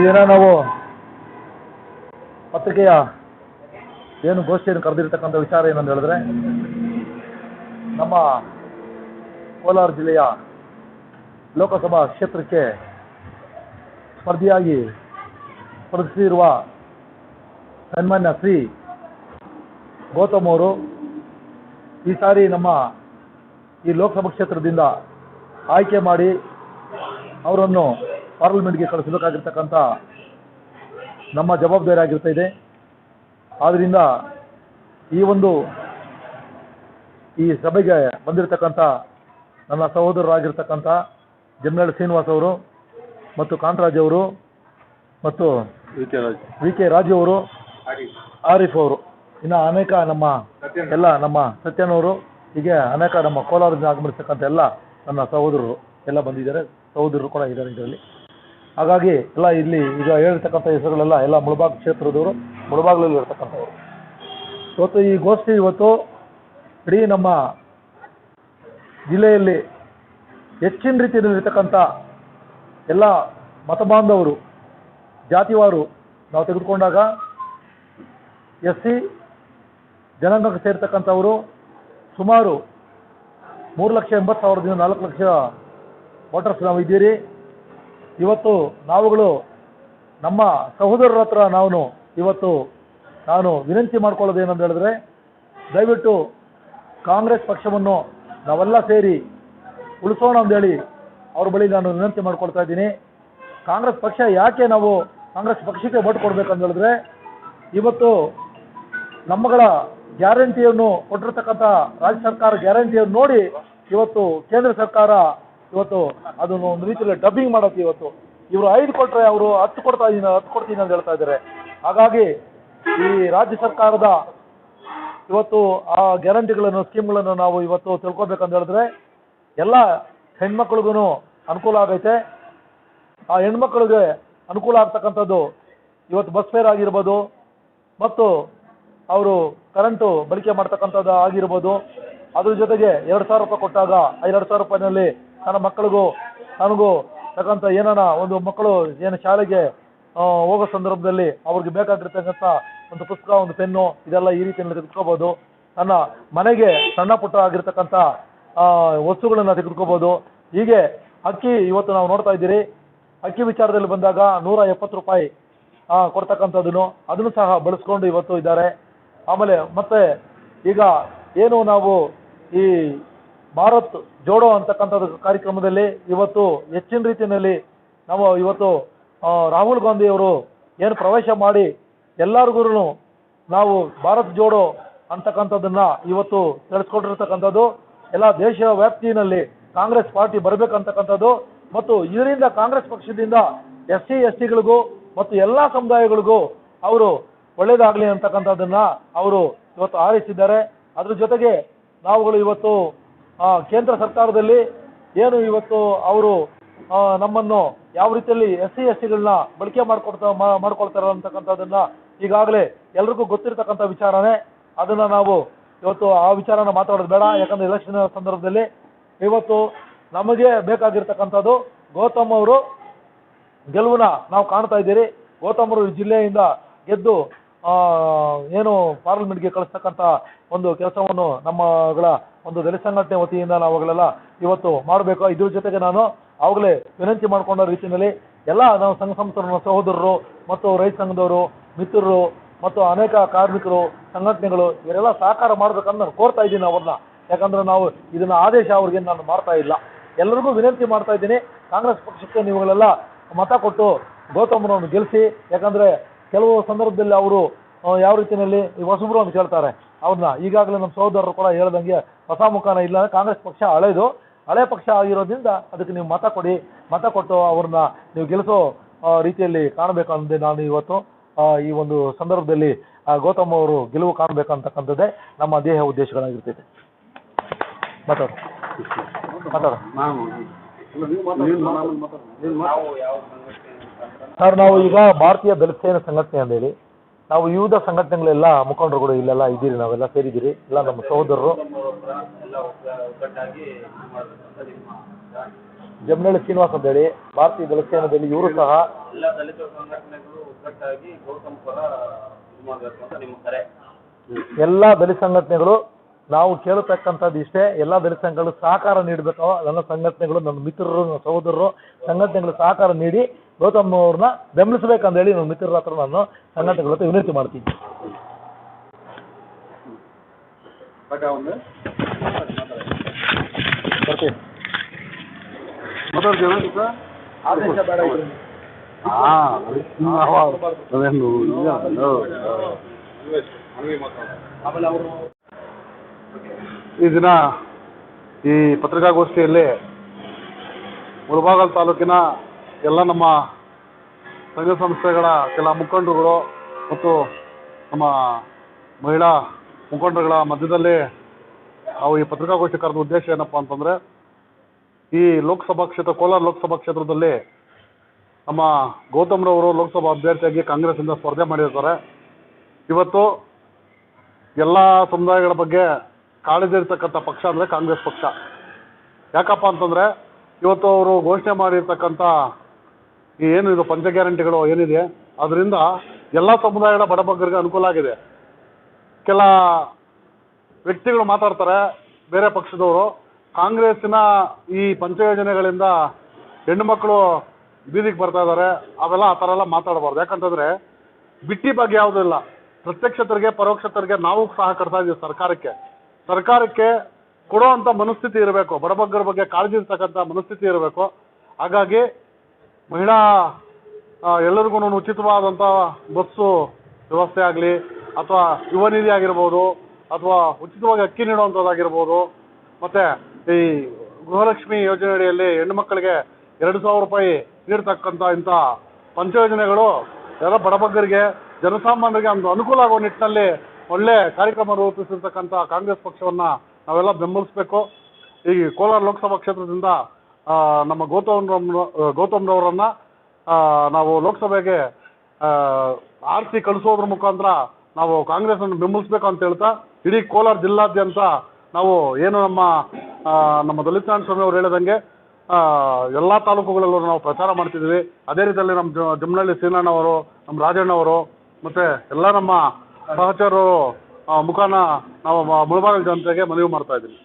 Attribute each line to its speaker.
Speaker 1: ಈ ದಿನ ನಾವು ಪತ್ರಿಕೆಯ ಏನು ಗೋಷ್ಠಿಯನ್ನು ಕರೆದಿರ್ತಕ್ಕಂಥ ವಿಚಾರ ಏನಂತ ಹೇಳಿದ್ರೆ, ನಮ್ಮ ಕೋಲಾರ ಜಿಲ್ಲೆಯ ಲೋಕಸಭಾ ಕ್ಷೇತ್ರಕ್ಕೆ ಸ್ಪರ್ಧಿಯಾಗಿ ಸ್ಪರ್ಧಿಸಿರುವ ಸನ್ಮಾನ್ಯ ಶ್ರೀ ಗೌತಮ್ ಅವರು ಈ ಸಾರಿ ನಮ್ಮ ಈ ಲೋಕಸಭಾ ಕ್ಷೇತ್ರದಿಂದ ಆಯ್ಕೆ ಮಾಡಿ ಅವರನ್ನು ಪಾರ್ಲಿಮೆಂಟ್ಗೆ ಕಳಿಸಬೇಕಾಗಿರ್ತಕ್ಕಂಥ ನಮ್ಮ ಜವಾಬ್ದಾರಿ ಆಗಿರ್ತಾ ಇದೆ ಆದ್ದರಿಂದ ಈ ಒಂದು ಈ ಸಭೆಗೆ ಬಂದಿರತಕ್ಕಂಥ ನನ್ನ ಸಹೋದರರಾಗಿರ್ತಕ್ಕಂಥ ಜಮ್ನಾಳ್ ಶ್ರೀನಿವಾಸ್ ಅವರು ಮತ್ತು ಕಾಂತರಾಜ್ ಅವರು ಮತ್ತು ವಿ ಕೆ ರಾಜು ಅವರು, ಆರಿಫ್ ಅವರು, ಇನ್ನು ಅನೇಕ ನಮ್ಮ ಎಲ್ಲ ನಮ್ಮ ಸತ್ಯನವರು ಹೀಗೆ ಅನೇಕ ನಮ್ಮ ಕೋಲಾರದಿಂದ ಆಗಮಿಸ್ತಕ್ಕಂಥ ಎಲ್ಲ ನನ್ನ ಸಹೋದರರು ಎಲ್ಲ ಬಂದಿದ್ದಾರೆ. ಸಹೋದರರು ಕೂಡ ಇದ್ದಾರೆ ಇದರಲ್ಲಿ. ಹಾಗಾಗಿ ಎಲ್ಲ ಇಲ್ಲಿ ಈಗ ಹೇಳಿರ್ತಕ್ಕಂಥ ಹೆಸರುಗಳೆಲ್ಲ ಎಲ್ಲ ಮುಳಬಾಗ್ ಕ್ಷೇತ್ರದವರು, ಮುಳಬಾಗ್ಲಲ್ಲಿ ಇರ್ತಕ್ಕಂಥವ್ರು. ಇವತ್ತು ಈ ಗೋಷ್ಠಿ ಇವತ್ತು ಇಡೀ ನಮ್ಮ ಜಿಲ್ಲೆಯಲ್ಲಿ ಹೆಚ್ಚಿನ ರೀತಿಯಲ್ಲಿರ್ತಕ್ಕಂಥ ಎಲ್ಲ ಮತಬಾಂಧವರು ಜಾತಿವಾರು ನಾವು ತೆಗೆದುಕೊಂಡಾಗ ಎಸ್ ಸಿ ಜನಾಂಗಕ್ಕೆ ಸೇರ್ತಕ್ಕಂಥವರು ಸುಮಾರು ಮೂರು ಲಕ್ಷ ಎಂಬತ್ತು ಸಾವಿರದಿಂದ ನಾಲ್ಕು ಲಕ್ಷ ವೋಟರ್ಸ್ ನಾವು ಇದ್ದೀರಿ. ಇವತ್ತು ನಾವುಗಳು ನಮ್ಮ ಸಹೋದರರ ಹತ್ರ ನಾವು ಇವತ್ತು ನಾನು ವಿನಂತಿ ಮಾಡ್ಕೊಳ್ಳೋದು ಏನಂತ ಹೇಳಿದ್ರೆ, ದಯವಿಟ್ಟು ಕಾಂಗ್ರೆಸ್ ಪಕ್ಷವನ್ನು ನಾವೆಲ್ಲ ಸೇರಿ ಉಳಿಸೋಣ ಅಂತೇಳಿ ಅವ್ರ ಬಳಿ ನಾನು ವಿನಂತಿ ಮಾಡ್ಕೊಳ್ತಾ ಇದ್ದೀನಿ. ಕಾಂಗ್ರೆಸ್ ಪಕ್ಷ ಯಾಕೆ ನಾವು ಕಾಂಗ್ರೆಸ್ ಪಕ್ಷಕ್ಕೆ ಓಟ್ ಕೊಡ್ಬೇಕಂತ ಹೇಳಿದ್ರೆ, ಇವತ್ತು ನಮ್ಮಗಳ ಗ್ಯಾರಂಟಿಯನ್ನು ಕೊಟ್ಟಿರ್ತಕ್ಕಂಥ ರಾಜ್ಯ ಸರ್ಕಾರ ಗ್ಯಾರಂಟಿಯನ್ನು ನೋಡಿ ಇವತ್ತು ಕೇಂದ್ರ ಸರ್ಕಾರ ಇವತ್ತು ಅದನ್ನು ಒಂದು ರೀತಿಯಲ್ಲಿ ಡಬ್ಬಿಂಗ್ ಮಾಡತ್ತೆ ಇವತ್ತು. ಇವರು ಐದು ಕೊಟ್ಟರೆ ಅವರು ಹತ್ತು ಕೊಡ್ತಾ ಇದ್ದೀನಿ ಹತ್ತು ಕೊಡ್ತೀನಿ ಅಂತ ಹೇಳ್ತಾ ಇದ್ದಾರೆ ಹಾಗಾಗಿ ಈ ರಾಜ್ಯ ಸರ್ಕಾರದ ಇವತ್ತು ಆ ಗ್ಯಾರಂಟಿಗಳನ್ನು, ಸ್ಕೀಮ್ಗಳನ್ನು ನಾವು ಇವತ್ತು ತಿಳ್ಕೊಬೇಕಂತ ಹೇಳಿದ್ರೆ ಎಲ್ಲ ಹೆಣ್ಮಕ್ಳಿಗೂ ಅನುಕೂಲ ಆಗೈತೆ. ಆ ಹೆಣ್ಮಕ್ಳಿಗೆ ಅನುಕೂಲ ಆಗ್ತಕ್ಕಂಥದ್ದು ಇವತ್ತು ಬಸ್ ಫೇರ್ ಆಗಿರ್ಬೋದು ಮತ್ತು ಅವರು ಕರೆಂಟು ಬಳಕೆ ಮಾಡ್ತಕ್ಕಂಥದ್ದು ಆಗಿರ್ಬೋದು. ಅದ್ರ ಜೊತೆಗೆ ಎರಡು ಸಾವಿರ ರೂಪಾಯಿ ಕೊಟ್ಟಾಗ ಎರಡು ಸಾವಿರ ರೂಪಾಯಿನಲ್ಲಿ ನನ್ನ ಮಕ್ಕಳಿಗೂ, ನನಗೂ ತಕ್ಕಂಥ ಏನಾನ ಒಂದು ಮಕ್ಕಳು ಏನು ಶಾಲೆಗೆ ಹೋಗೋ ಸಂದರ್ಭದಲ್ಲಿ ಅವ್ರಿಗೆ ಬೇಕಾಗಿರ್ತಕ್ಕಂಥ ಒಂದು ಪುಸ್ತಕ, ಒಂದು ಪೆನ್ನು, ಇದೆಲ್ಲ ಈ ರೀತಿಯಲ್ಲಿ ತೆಗೆದುಕೋಬೋದು ನನ್ನ ಮನೆಗೆ ಸಣ್ಣ ಪುಟ್ಟ ಆಗಿರ್ತಕ್ಕಂಥ ವಸ್ತುಗಳನ್ನು ತೆಗೆದುಕೋಬೋದು ಹೀಗೆ ಅಕ್ಕಿ ಇವತ್ತು ನಾವು ನೋಡ್ತಾ ಇದ್ದೀರಿ. ಅಕ್ಕಿ ವಿಚಾರದಲ್ಲಿ ಬಂದಾಗ ನೂರ ಎಪ್ಪತ್ತು ರೂಪಾಯಿ ಕೊಡ್ತಕ್ಕಂಥದ್ದನ್ನು ಅದನ್ನು ಸಹ ಬಳಸ್ಕೊಂಡು ಇವತ್ತು ಇದ್ದಾರೆ. ಆಮೇಲೆ ಮತ್ತೆ ಈಗ ಏನು ನಾವು ಈ ಭಾರತ್ ಜೋಡೋ ಅಂತಕ್ಕಂಥದ್ದು ಕಾರ್ಯಕ್ರಮದಲ್ಲಿ ಇವತ್ತು ಹೆಚ್ಚಿನ ರೀತಿಯಲ್ಲಿ ನಾವು ಇವತ್ತು ರಾಹುಲ್ ಗಾಂಧಿ ಅವರು ಏನು ಪ್ರವೇಶ ಮಾಡಿ ಎಲ್ಲರಿಗೂ ನಾವು ಭಾರತ್ ಜೋಡೋ ಅಂತಕ್ಕಂಥದ್ದನ್ನು ಇವತ್ತು ತಿಳಿಸ್ಕೊಟ್ಟಿರ್ತಕ್ಕಂಥದ್ದು, ಎಲ್ಲ ದೇಶ ವ್ಯಾಪ್ತಿಯಲ್ಲಿ ಕಾಂಗ್ರೆಸ್ ಪಾರ್ಟಿ ಬರಬೇಕಂತಕ್ಕಂಥದ್ದು ಮತ್ತು ಇದರಿಂದ ಕಾಂಗ್ರೆಸ್ ಪಕ್ಷದಿಂದ ಎಸ್ ಸಿ ಎಸ್ ಟಿಗಳಿಗೂ ಮತ್ತು ಎಲ್ಲ ಸಮುದಾಯಗಳಿಗೂ ಅವರು ಒಳ್ಳೇದಾಗಲಿ ಅಂತಕ್ಕಂಥದ್ದನ್ನು ಅವರು ಇವತ್ತು ಆರಿಸಿದ್ದಾರೆ ಅದ್ರ ಜೊತೆಗೆ ನಾವುಗಳು ಇವತ್ತು ಕೇಂದ್ರ ಸರ್ಕಾರದಲ್ಲಿ ಏನು ಇವತ್ತು ಅವರು ನಮ್ಮನ್ನು ಯಾವ ರೀತಿಯಲ್ಲಿ ಎಸ್ ಸಿ ಎಸ್ ಟಿಗಳನ್ನ ಬಳಕೆ ಮಾಡ್ಕೊಡ್ತಾ ಮಾಡ್ಕೊಳ್ತಾರ ಅಂತಕ್ಕಂಥದ್ದನ್ನ ಈಗಾಗಲೇ ಎಲ್ರಿಗೂ ಗೊತ್ತಿರತಕ್ಕಂಥ ವಿಚಾರನೇ. ಅದನ್ನ ನಾವು ಇವತ್ತು ಆ ವಿಚಾರನ ಮಾತಾಡೋದು ಬೇಡ. ಯಾಕಂದ್ರೆ ಎಲೆಕ್ಷನ್ ಸಂದರ್ಭದಲ್ಲಿ ಇವತ್ತು ನಮಗೆ ಬೇಕಾಗಿರ್ತಕ್ಕಂಥದ್ದು ಗೌತಮ್ ಅವರು ಗೆಲುವನ್ನ ನಾವು ಕಾಣ್ತಾ ಇದ್ದೀರಿ. ಗೌತಮ್ ಅವರು ಜಿಲ್ಲೆಯಿಂದ ಗೆದ್ದು ಏನು ಪಾರ್ಲಿಮೆಂಟ್ಗೆ ಕಳಿಸ್ತಕ್ಕಂಥ ಒಂದು ಕೆಲಸವನ್ನು ನಮ್ಮಗಳ ಒಂದು ದಲಿತ ಸಂಘಟನೆ ವತಿಯಿಂದ ನಾವುಗಳೆಲ್ಲ ಇವತ್ತು ಮಾಡಬೇಕು. ಇದ್ರ ಜೊತೆಗೆ ನಾನು ಅವಾಗಲೇ ವಿನಂತಿ ಮಾಡಿಕೊಂಡ ರೀತಿಯಲ್ಲಿ ಎಲ್ಲ ನಾವು ಸಂಘ ಸಂಸ್ಥರ ಸಹೋದರರು ಮತ್ತು ರೈತ ಸಂಘದವರು, ಮಿತ್ರರು ಮತ್ತು ಅನೇಕ ಕಾರ್ಮಿಕರು, ಸಂಘಟನೆಗಳು ಇವರೆಲ್ಲ ಸಹಕಾರ ಮಾಡ್ಬೇಕಂತ ನಾನು ಕೋರ್ತಾ ಇದ್ದೀನಿ ಅವ್ರನ್ನ. ಯಾಕಂದ್ರೆ ನಾವು ಇದನ್ನ ಆದೇಶ ಅವ್ರಿಗೆ ನಾನು ಮಾಡ್ತಾ ಇಲ್ಲ. ಎಲ್ಲರಿಗೂ ವಿನಂತಿ ಮಾಡ್ತಾ ಇದ್ದೀನಿ. ಕಾಂಗ್ರೆಸ್ ಪಕ್ಷಕ್ಕೆ ನೀವುಗಳೆಲ್ಲ ಮತ ಕೊಟ್ಟು ಗೌತಮ್ರನ್ನು ಗೆಲ್ಲಿಸಿ. ಯಾಕಂದ್ರೆ ಕೆಲವು ಸಂದರ್ಭದಲ್ಲಿ ಅವರು ಯಾವ ರೀತಿಯಲ್ಲಿ ಹೊಸಬ್ರು ಅಂತ ಕೇಳ್ತಾರೆ ಅವ್ರನ್ನ ಈಗಾಗಲೇ ನಮ್ಮ ಸಹೋದರರು ಕೂಡ ಹೇಳ್ದಂಗೆ ಹೊಸ ಮುಖಾನ ಇಲ್ಲ ಕಾಂಗ್ರೆಸ್ ಪಕ್ಷ ಹಳೆಯದು ಹಳೆ ಪಕ್ಷ ಆಗಿರೋದ್ರಿಂದ ಅದಕ್ಕೆ ನೀವು ಮತ ಕೊಡಿ. ಮತ ಕೊಟ್ಟು ಅವ್ರನ್ನ ನೀವು ಗೆಲ್ಲಿಸೋ ರೀತಿಯಲ್ಲಿ ಕಾಣಬೇಕಂದ್ರೆ ನಾನು ಇವತ್ತು. ಈ ಒಂದು ಸಂದರ್ಭದಲ್ಲಿ ಗೌತಮ್ ಅವರು ಗೆಲುವು ಕಾಣಬೇಕಂತಕ್ಕಂಥದ್ದೇ ನಮ್ಮ ದೇಹ ಉದ್ದೇಶಗಳಾಗಿರ್ತೈತೆ. ಮಾತಾಡು. ಮಾತಾಡು. ಸರ್ ನಾವು ಈಗ ಭಾರತೀಯ ದಲಿತ ಸೇನಾ ಸಂಘಟನೆ ಅಂತೇಳಿ ನಾವು ವಿವಿಧ ಸಂಘಟನೆಗಳೆಲ್ಲ ಮುಖಂಡರುಗಳು ಇಲ್ಲೆಲ್ಲ ಇದ್ದೀರಿ ನಾವೆಲ್ಲ ಸೇರಿದ್ದೀರಿ ಇಲ್ಲ ನಮ್ಮ ಸಹೋದರರು. ಜಮನಹಳ್ಳಿ ಶ್ರೀನಿವಾಸ್ ಅಂತ ಹೇಳಿ ಭಾರತೀಯ ಸೇನಾದಲ್ಲಿ ಇವರು ಸಹ
Speaker 2: ಎಲ್ಲ ದಲಿತ ಸಂಘಟನೆಗಳು ಒಗ್ಗಟ್ಟಾಗಿ ಗೌತಮ್ ಪರ ಇದು ಮಾಡಬೇಕು ಅಂತ ನಿಮ್ಮ ಕರೆ.
Speaker 1: ಎಲ್ಲ ದಲಿತ ಸಂಘಟನೆಗಳು ನಾವು ಕೇಳತಕ್ಕಂಥದ್ದು ಇಷ್ಟೇ ಎಲ್ಲ ದಲಿತ ಸಂಘಗಳು ಸಹಕಾರ ನೀಡಬೇಕು? ನನ್ನ ಸಂಘಟನೆಗಳು ನನ್ನ ಮಿತ್ರರು ನನ್ನ ಸಹೋದರರು ಸಂಘಟನೆಗಳು ಸಹಕಾರ ನೀಡಿ ಗೌತಮ್ ಅವ್ರನ್ನ ಬೆಂಬಲಿಸಬೇಕಂತ ಹೇಳಿ ನನ್ನ ಮಿತ್ರರ ಹತ್ರ ನಾನು ಸಂಘಟನೆಗಳ ಹತ್ರ ವಿನಂತಿ ಮಾಡ್ತೀನಿ. ಆಮೇಲೆ ಅವರು
Speaker 3: ಈ ದಿನ ಈ ಪತ್ರಿಕಾಗೋಷ್ಠಿಯಲ್ಲಿ ಮುಳಬಾಗಲ್ ತಾಲೂಕಿನ ಎಲ್ಲ ನಮ್ಮ ಸಂಘ ಸಂಸ್ಥೆಗಳ ಕೆಲ ಮುಖಂಡರುಗಳು ಮತ್ತು ನಮ್ಮ ಮಹಿಳಾ ಮುಖಂಡರುಗಳ ಮಧ್ಯದಲ್ಲಿ ನಾವು ಈ ಪತ್ರಿಕಾಗೋಷ್ಠಿ ಕರೆದ ಉದ್ದೇಶ ಏನಪ್ಪ ಅಂತಂದರೆ, ಈ ಲೋಕಸಭಾ ಕ್ಷೇತ್ರ, ಕೋಲಾರ ಲೋಕಸಭಾ ಕ್ಷೇತ್ರದಲ್ಲಿ ನಮ್ಮ ಗೌತಮ್ರವರು ಲೋಕಸಭಾ ಅಭ್ಯರ್ಥಿಯಾಗಿ ಕಾಂಗ್ರೆಸ್ಸಿಂದ ಸ್ಪರ್ಧೆ ಮಾಡಿರ್ತಾರೆ. ಇವತ್ತು ಎಲ್ಲ ಸಮುದಾಯಗಳ ಬಗ್ಗೆ ಕಾಳಜಿ ಇರ್ತಕ್ಕಂಥ ಪಕ್ಷ ಅಂದರೆ ಕಾಂಗ್ರೆಸ್ ಪಕ್ಷ. ಯಾಕಪ್ಪ ಅಂತಂದರೆ ಇವತ್ತು ಅವರು ಘೋಷಣೆ ಮಾಡಿರ್ತಕ್ಕಂಥ ಏನು ಇದು ಪಂಚ ಗ್ಯಾರಂಟಿಗಳು ಏನಿದೆ ಅದರಿಂದ ಎಲ್ಲ ಸಮುದಾಯಗಳ ಬಡಬಗ್ಗರಿಗೆ ಅನುಕೂಲ ಆಗಿದೆ. ಕೆಲ ವ್ಯಕ್ತಿಗಳು ಮಾತಾಡ್ತಾರೆ, ಬೇರೆ ಪಕ್ಷದವರು, ಕಾಂಗ್ರೆಸ್ಸಿನ ಈ ಪಂಚ ಯೋಜನೆಗಳಿಂದ ಹೆಣ್ಣು ಮಕ್ಕಳು ಬೀದಿಗೆ ಬರ್ತಾ ಇದ್ದಾರೆ, ಅವೆಲ್ಲ ಆ ಥರ ಎಲ್ಲ ಮಾತಾಡಬಾರ್ದು. ಯಾಕಂತಂದರೆ ಬಿಟ್ಟಿ ಬಗ್ಗೆ ಯಾವುದೂ ಇಲ್ಲ. ಪ್ರತ್ಯಕ್ಷ ತೆರಿಗೆ, ಪರೋಕ್ಷ ತೆರಿಗೆ ನಾವು ಸಹಕರಿಸ್ತಾ ಇದ್ದೀವಿ ಸರ್ಕಾರಕ್ಕೆ. ಸರ್ಕಾರಕ್ಕೆ ಕೊಡುವಂಥ ಮನಸ್ಥಿತಿ ಇರಬೇಕು ಬಡಬಗ್ಗರ ಬಗ್ಗೆ ಕಾಳಜಿ ಇರ್ತಕ್ಕಂಥ ಮನಸ್ಥಿತಿ ಇರಬೇಕು. ಹಾಗಾಗಿ ಮಹಿಳಾ ಎಲ್ಲರಿಗೂ ಉಚಿತವಾದಂಥ ಬಸ್ಸು ವ್ಯವಸ್ಥೆ ಆಗಲಿ, ಅಥವಾ ಯುವ ನಿಧಿ ಆಗಿರ್ಬೋದು, ಅಥವಾ ಉಚಿತವಾಗಿ ಅಕ್ಕಿ ನೀಡುವಂಥದ್ದಾಗಿರ್ಬೋದು ಮತ್ತು ಈ ಗೃಹಲಕ್ಷ್ಮಿ ಯೋಜನೆ ಅಡಿಯಲ್ಲಿ ಹೆಣ್ಣು ಮಕ್ಕಳಿಗೆ ಎರಡು ಸಾವಿರ ರೂಪಾಯಿ ನೀಡ್ತಕ್ಕಂಥ ಇಂಥ ಪಂಚಯೋಜನೆಗಳು ಎಲ್ಲ ಬಡಬಗ್ಗರಿಗೆ ಜನಸಾಮಾನ್ಯರಿಗೆ ಒಂದು ಅನುಕೂಲ ಆಗುವ ನಿಟ್ಟಿನಲ್ಲಿ ಒಳ್ಳೆ ಕಾರ್ಯಕ್ರಮ ರೂಪಿಸಿರ್ತಕ್ಕಂಥ ಕಾಂಗ್ರೆಸ್ ಪಕ್ಷವನ್ನು ನಾವೆಲ್ಲ ಬೆಂಬಲಿಸಬೇಕು. ಈ ಕೋಲಾರ ಲೋಕಸಭಾ ಕ್ಷೇತ್ರದಿಂದ ನಮ್ಮ ಗೌತಮ್ ಗೌತಮ್ರವರನ್ನು ನಾವು ಲೋಕಸಭೆಗೆ ಆರ್ಸಿ ಕಳಿಸೋದ್ರ ಮುಖಾಂತರ ನಾವು ಕಾಂಗ್ರೆಸ್ಸನ್ನು ಬೆಂಬಲಿಸಬೇಕು ಅಂತ ಹೇಳ್ತಾ, ಇಡೀ ಕೋಲಾರ ಜಿಲ್ಲಾದ್ಯಂತ ನಾವು ಏನು ನಮ್ಮ ನಮ್ಮ ದಲಿತ ಸ್ವಾಮಿ ಅವರು ಹೇಳಿದಂಗೆ ಎಲ್ಲ ತಾಲೂಕುಗಳಲ್ಲೂ ನಾವು ಪ್ರಚಾರ ಮಾಡ್ತಿದ್ದೀವಿ. ಅದೇ ರೀತಿಯಲ್ಲಿ ನಮ್ಮ ಜಮ್ನಹಳ್ಳಿ ಶ್ರೀನಣ್ಣವರು ನಮ್ಮ ರಾಜಣ್ಣವರು, ಮತ್ತು ಎಲ್ಲ ನಮ್ಮ ಸಹಚರರು ಮುಖಾನ ನಾವು ಮುಳಬಾಗಿಲು ಜನತೆಗೆ ಮನವಿ ಮಾಡ್ತಾ ಇದ್ದೀವಿ